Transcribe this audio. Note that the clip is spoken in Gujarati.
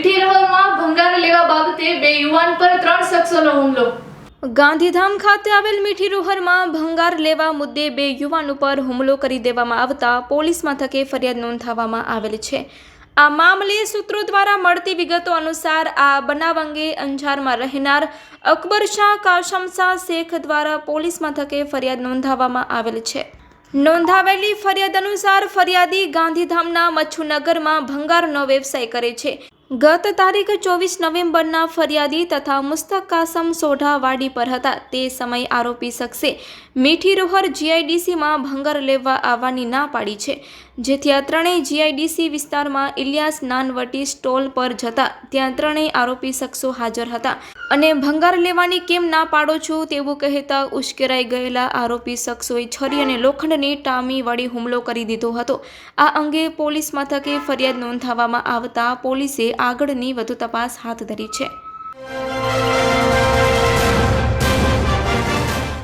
વિઠીરહોલમાં ભંગાર લેવા બાબતે બે યુવાન પર ત્રણ શખ્સોનો હુમલો. ગાંધીધામ ખાતે આવેલ મીઠી રોહરમાં ભંગાર લેવા મુદ્દે બે યુવાન ઉપર હુમલો કરી દેવામાં આવતા પોલીસ મથકે ફરિયાદ નોંધાવવામાં આવેલ છે. આ મામલે સૂત્રો દ્વારા મળતી વિગતો અનુસાર આ બનાવ અંગે અંજારમાં રહેનાર અકબર શાહ, કાશમ શેખ દ્વારા પોલીસ મથકે ફરિયાદ નોંધાવવામાં આવેલ છે. નોંધાવેલી ફરિયાદ અનુસાર ફરિયાદી ગાંધીધામના મચ્છુનગરમાં ભંગારનો વ્યવસાય કરે છે. ગત તારીખ ચોવીસ નવેમ્બરના ફરિયાદી તથા મુસ્તક કાસમ સોઢા વાડી પર હતા. તે સમયે આરોપી શખ્સે મીઠી રોહર જીઆઈડીસીમાં ભંગાર લેવા આવવાની ના પાડી છે, જેથી આ ત્રણેય જીઆઈડીસી વિસ્તારમાં ઇલિયાસ નાનવટી સ્ટોલ પર જતા ત્યાં ત્રણેય આરોપી શખ્સો હાજર હતા. અને ભંગાર લેવાની કેમ ના પાડો છો? તેવું કહેતા ઉશ્કેરાઈ ગયેલા આરોપી શખ્સોએ છરી અને લોખંડની ટામી વળી હુમલો કરી દીધો હતો. આ અંગે પોલીસ મથકે ફરિયાદ નોંધાવવામાં આવતા પોલીસે આગળની વધુ તપાસ હાથ ધરી છે.